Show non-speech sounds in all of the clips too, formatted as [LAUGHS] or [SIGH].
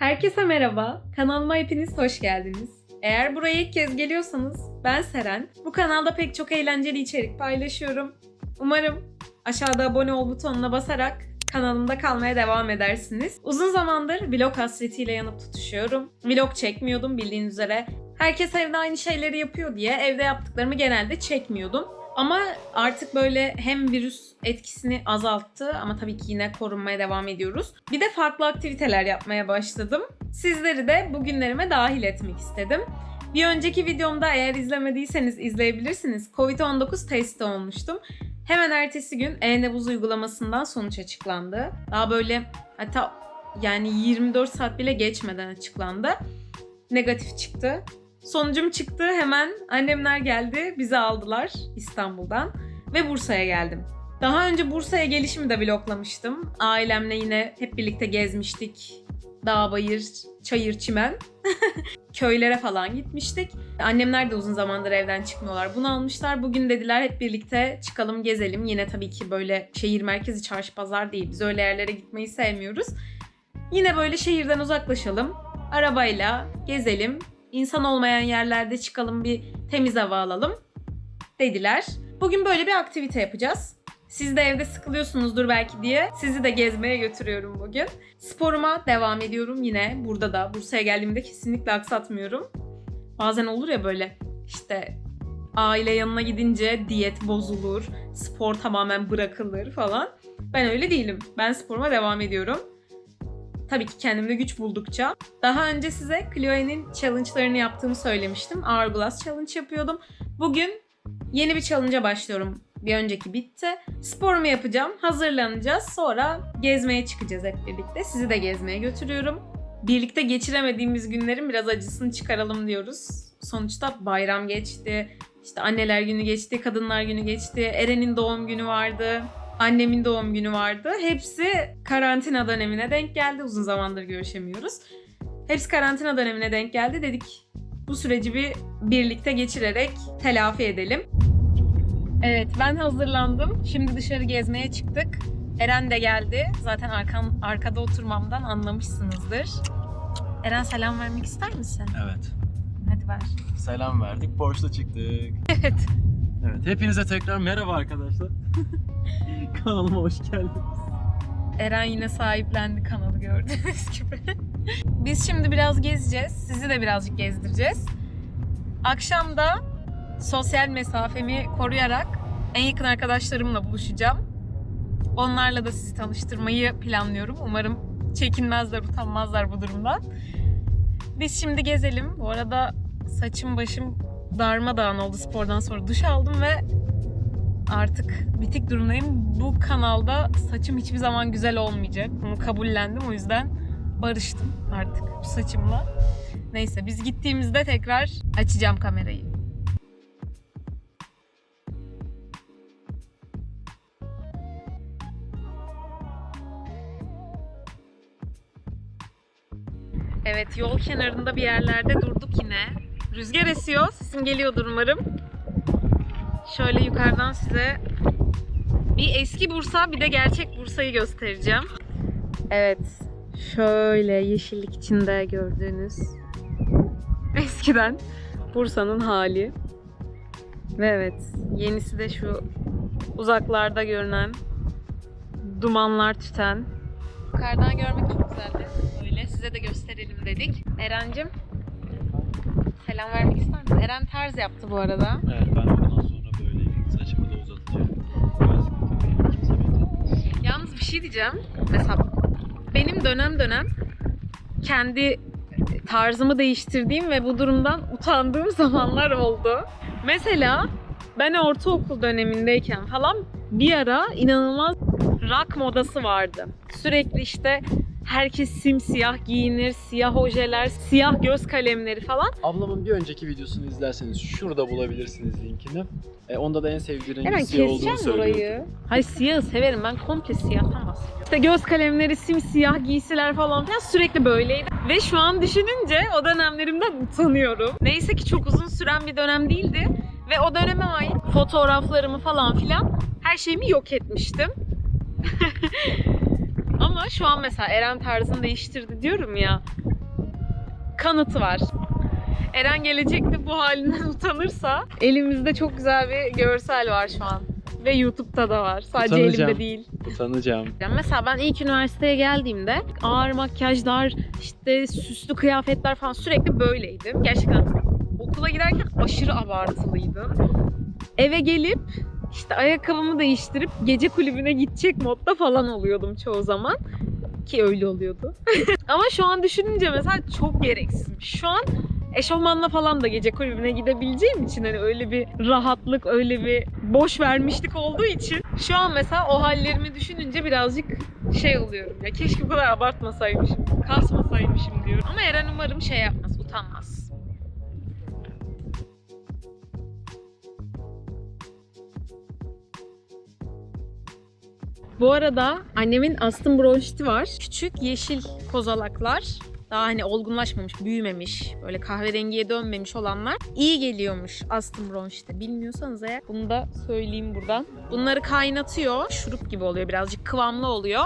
Herkese merhaba. Kanalıma hepiniz hoş geldiniz. Eğer buraya ilk kez geliyorsanız ben Seren. Bu kanalda pek çok eğlenceli içerik paylaşıyorum. Umarım aşağıda abone ol butonuna basarak kanalımda kalmaya devam edersiniz. Uzun zamandır vlog hasretiyle yanıp tutuşuyorum. Vlog çekmiyordum bildiğiniz üzere. Herkes evde aynı şeyleri yapıyor diye evde yaptıklarımı genelde çekmiyordum. Ama artık böyle hem virüs etkisini azalttı ama tabii ki yine korunmaya devam ediyoruz. Bir de farklı aktiviteler yapmaya başladım. Sizleri de bugünlerime dahil etmek istedim. Bir önceki videomda eğer izlemediyseniz izleyebilirsiniz. Covid-19 testi olmuştum. Hemen ertesi gün e-nabız uygulamasından sonuç açıklandı. Daha böyle hatta yani 24 saat bile geçmeden açıklandı. Negatif çıktı. Sonucum çıktı hemen annemler geldi bizi aldılar İstanbul'dan ve Bursa'ya geldim. Daha önce Bursa'ya gelişimi de vloglamıştım. Ailemle yine hep birlikte gezmiştik. Dağ, bayır, çayır, çimen. [LAUGHS] Köylere falan gitmiştik. Annemler de uzun zamandır evden çıkmıyorlar. Bunu almışlar. Bugün dediler hep birlikte çıkalım gezelim. Yine tabii ki böyle şehir merkezi çarşı pazar değil. Biz öyle yerlere gitmeyi sevmiyoruz. Yine böyle şehirden uzaklaşalım. Arabayla gezelim. İnsan olmayan yerlerde çıkalım bir temiz hava alalım dediler. Bugün böyle bir aktivite yapacağız. Siz de evde sıkılıyorsunuzdur belki diye sizi de gezmeye götürüyorum bugün. Sporuma devam ediyorum yine burada da. Bursa'ya geldiğimde kesinlikle aksatmıyorum. Bazen olur ya böyle işte aile yanına gidince diyet bozulur, spor tamamen bırakılır falan. Ben öyle değilim. Ben sporuma devam ediyorum. Tabii ki kendimde güç buldukça. Daha önce size Chloe'nin challenge'larını yaptığımı söylemiştim. Hourglass challenge yapıyordum. Bugün yeni bir challenge'a başlıyorum. Bir önceki bitti. Sporumu yapacağım, hazırlanacağız. Sonra gezmeye çıkacağız hep birlikte. Sizi de gezmeye götürüyorum. Birlikte geçiremediğimiz günlerin biraz acısını çıkaralım diyoruz. Sonuçta bayram geçti, işte anneler günü geçti, kadınlar günü geçti, Eren'in doğum günü vardı, annemin doğum günü vardı. Hepsi karantina dönemine denk geldi. Uzun zamandır görüşemiyoruz. Hepsi karantina dönemine denk geldi. Dedik bu süreci bir birlikte geçirerek telafi edelim. Evet ben hazırlandım. Şimdi dışarı gezmeye çıktık. Eren de geldi. Zaten arkan, arkada oturmamdan anlamışsınızdır. Eren selam vermek ister misin? Evet. Hadi ver. Selam verdik. Borçlu çıktık. Evet. Evet. Hepinize tekrar merhaba arkadaşlar. [LAUGHS] [LAUGHS] Kanalıma hoş geldiniz. Eren yine sahiplendi kanalı gördüğünüz [LAUGHS] gibi. Biz şimdi biraz gezeceğiz. Sizi de birazcık gezdireceğiz. Akşam da sosyal mesafemi koruyarak en yakın arkadaşlarımla buluşacağım. Onlarla da sizi tanıştırmayı planlıyorum. Umarım çekinmezler, utanmazlar bu durumdan. Biz şimdi gezelim. Bu arada saçım başım darmadağın oldu spordan sonra. Duş aldım ve artık bitik durumdayım. Bu kanalda saçım hiçbir zaman güzel olmayacak. Bunu kabullendim. O yüzden barıştım artık bu saçımla. Neyse biz gittiğimizde tekrar açacağım kamerayı. Evet yol kenarında bir yerlerde durduk yine. Rüzgar esiyor. Sesim geliyordur umarım. Şöyle yukarıdan size bir eski Bursa bir de gerçek Bursa'yı göstereceğim. Evet. Şöyle yeşillik içinde gördüğünüz eskiden Bursa'nın hali. Ve evet yenisi de şu uzaklarda görünen dumanlar tüten. Yukarıdan görmek çok güzeldi. Öyle size de gösterelim dedik. Eren'cim selam vermek ister misin? Eren terz yaptı bu arada. Evet ben bir şey diyeceğim. Mesela benim dönem dönem kendi tarzımı değiştirdiğim ve bu durumdan utandığım [LAUGHS] zamanlar oldu. Mesela ben ortaokul dönemindeyken falan bir ara inanılmaz rock modası vardı. Sürekli işte herkes simsiyah giyinir, siyah ojeler, siyah göz kalemleri falan. Ablamın bir önceki videosunu izlerseniz şurada bulabilirsiniz linkini. E, onda da en sevdiği rengi Hemen siyah olduğunu keseceğim söylüyordu. orayı. Hayır siyahı severim ben komple siyahtan bahsediyorum. İşte göz kalemleri, simsiyah giysiler falan filan sürekli böyleydi. Ve şu an düşününce o dönemlerimden utanıyorum. Neyse ki çok uzun süren bir dönem değildi. Ve o döneme ait fotoğraflarımı falan filan her şeyimi yok etmiştim. [LAUGHS] Ama şu an mesela Eren tarzını değiştirdi diyorum ya. kanıtı var. Eren gelecekte bu halinden [LAUGHS] utanırsa elimizde çok güzel bir görsel var şu an. Ve YouTube'da da var. Sadece Utanacağım. elimde değil. Utanacağım. Yani Mesela ben ilk üniversiteye geldiğimde ağır makyajlar, işte süslü kıyafetler falan sürekli böyleydim. Gerçekten okula giderken aşırı abartılıydım. Eve gelip işte ayakkabımı değiştirip gece kulübüne gidecek modda falan oluyordum çoğu zaman. Ki öyle oluyordu. [LAUGHS] Ama şu an düşününce mesela çok gereksiz. Şu an eşofmanla falan da gece kulübüne gidebileceğim için hani öyle bir rahatlık, öyle bir boş vermişlik olduğu için şu an mesela o hallerimi düşününce birazcık şey oluyorum ya keşke bu kadar abartmasaymışım, kasmasaymışım diyorum. Ama Eren umarım şey yapmaz, utanmaz. Bu arada annemin astım bronşiti var. Küçük yeşil kozalaklar. Daha hani olgunlaşmamış, büyümemiş, böyle kahverengiye dönmemiş olanlar iyi geliyormuş astım bronşite. Bilmiyorsanız eğer bunu da söyleyeyim buradan. Bunları kaynatıyor. Şurup gibi oluyor. Birazcık kıvamlı oluyor.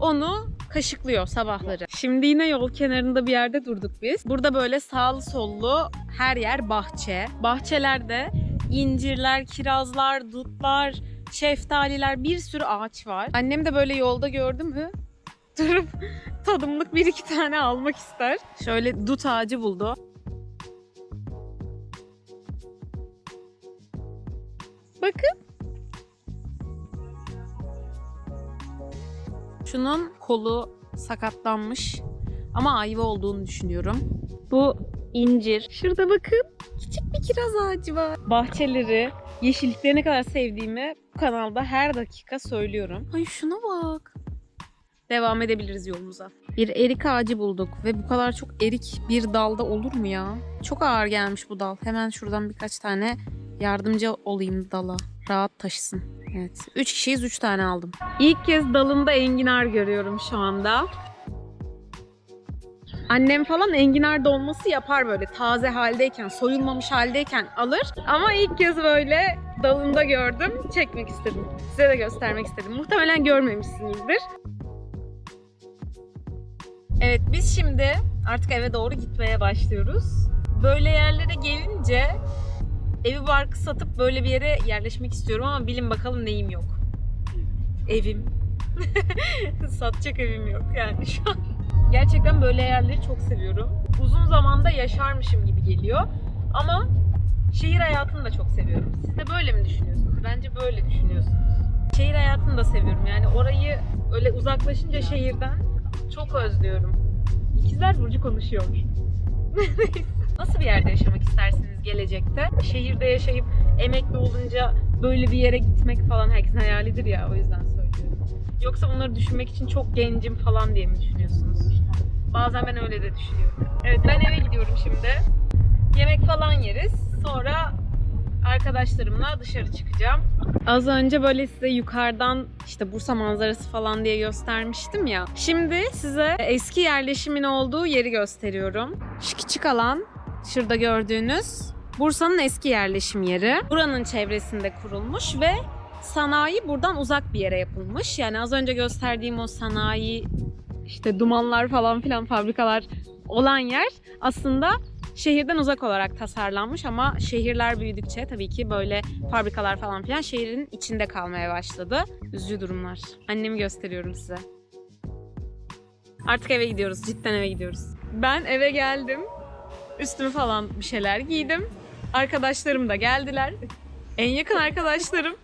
Onu kaşıklıyor sabahları. Şimdi yine yol kenarında bir yerde durduk biz. Burada böyle sağlı sollu her yer bahçe. Bahçelerde incirler, kirazlar, dutlar, şeftaliler bir sürü ağaç var. Annem de böyle yolda gördü mü [LAUGHS] durup tadımlık bir iki tane almak ister. Şöyle dut ağacı buldu. Bakın. Şunun kolu sakatlanmış ama ayva olduğunu düşünüyorum. Bu incir. Şurada bakın küçük bir kiraz ağacı var. Bahçeleri, yeşillikleri ne kadar sevdiğimi bu kanalda her dakika söylüyorum. Ay şuna bak. Devam edebiliriz yolumuza. Bir erik ağacı bulduk ve bu kadar çok erik bir dalda olur mu ya? Çok ağır gelmiş bu dal. Hemen şuradan birkaç tane yardımcı olayım dala. Rahat taşısın. Evet. Üç kişiyiz, üç tane aldım. İlk kez dalında enginar görüyorum şu anda. Annem falan enginar dolması yapar böyle taze haldeyken, soyulmamış haldeyken alır. Ama ilk kez böyle dalında gördüm, çekmek istedim. Size de göstermek istedim. Muhtemelen görmemişsinizdir. Evet biz şimdi artık eve doğru gitmeye başlıyoruz. Böyle yerlere gelince evi barkı satıp böyle bir yere yerleşmek istiyorum ama bilin bakalım neyim yok. Evim. [LAUGHS] Satacak evim yok yani şu an. Gerçekten böyle yerleri çok seviyorum. Uzun zamanda yaşarmışım gibi geliyor. Ama şehir hayatını da çok seviyorum. Siz de böyle mi düşünüyorsunuz? Bence böyle düşünüyorsunuz. Şehir hayatını da seviyorum. Yani orayı öyle uzaklaşınca şehirden çok özlüyorum. İkizler Burcu konuşuyor. [LAUGHS] Nasıl bir yerde yaşamak istersiniz gelecekte? Şehirde yaşayıp emekli olunca böyle bir yere gitmek falan herkesin hayalidir ya o yüzden söylüyorum. Yoksa bunları düşünmek için çok gencim falan diye mi düşünüyorsunuz? Bazen ben öyle de düşünüyorum. Evet ben eve gidiyorum şimdi. Yemek falan yeriz. Sonra arkadaşlarımla dışarı çıkacağım. Az önce böyle size yukarıdan işte Bursa manzarası falan diye göstermiştim ya. Şimdi size eski yerleşimin olduğu yeri gösteriyorum. Şu küçük alan şurada gördüğünüz Bursa'nın eski yerleşim yeri. Buranın çevresinde kurulmuş ve sanayi buradan uzak bir yere yapılmış. Yani az önce gösterdiğim o sanayi işte dumanlar falan filan fabrikalar olan yer aslında şehirden uzak olarak tasarlanmış ama şehirler büyüdükçe tabii ki böyle fabrikalar falan filan şehrin içinde kalmaya başladı. Üzücü durumlar. Annemi gösteriyorum size. Artık eve gidiyoruz. Cidden eve gidiyoruz. Ben eve geldim. Üstümü falan bir şeyler giydim. Arkadaşlarım da geldiler. En yakın arkadaşlarım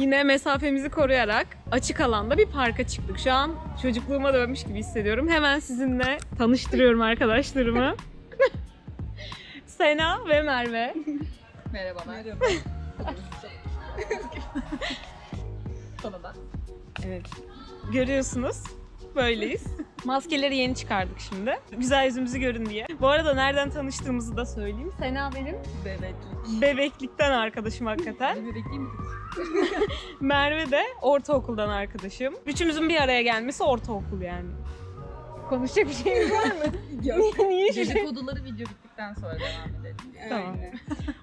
yine mesafemizi koruyarak açık alanda bir parka çıktık. Şu an çocukluğuma dönmüş gibi hissediyorum. Hemen sizinle tanıştırıyorum arkadaşlarımı. [LAUGHS] Sena ve Merve. Merhabalar. Merhaba. Sana [LAUGHS] da. Evet. Görüyorsunuz. Böyleyiz. Maskeleri yeni çıkardık şimdi. Güzel yüzümüzü görün diye. Bu arada nereden tanıştığımızı da söyleyeyim. Sena benim Bebeklik. bebeklikten arkadaşım hakikaten. [LAUGHS] Bebekliği mi? Merve de ortaokuldan arkadaşım. Üçümüzün bir araya gelmesi ortaokul yani. Konuşacak bir şeyimiz var mı? [LAUGHS] Yok. Niye şey? Dedikoduları video bittikten sonra devam edelim. Tamam.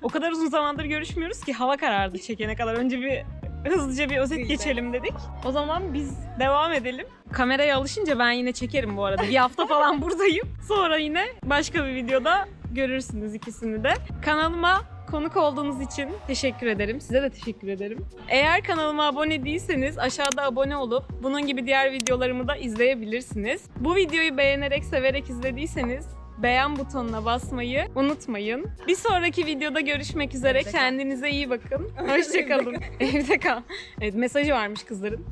O kadar uzun zamandır görüşmüyoruz ki hava karardı çekene kadar. Önce bir hızlıca bir özet geçelim dedik. O zaman biz devam edelim. Kameraya alışınca ben yine çekerim bu arada. Bir hafta falan [LAUGHS] buradayım. Sonra yine başka bir videoda görürsünüz ikisini de. Kanalıma konuk olduğunuz için teşekkür ederim. Size de teşekkür ederim. Eğer kanalıma abone değilseniz aşağıda abone olup bunun gibi diğer videolarımı da izleyebilirsiniz. Bu videoyu beğenerek, severek izlediyseniz beğen butonuna basmayı unutmayın. Bir sonraki videoda görüşmek üzere. Kendinize iyi bakın. [LAUGHS] Hoşçakalın. [LAUGHS] Evde kal. Evet mesajı varmış kızların.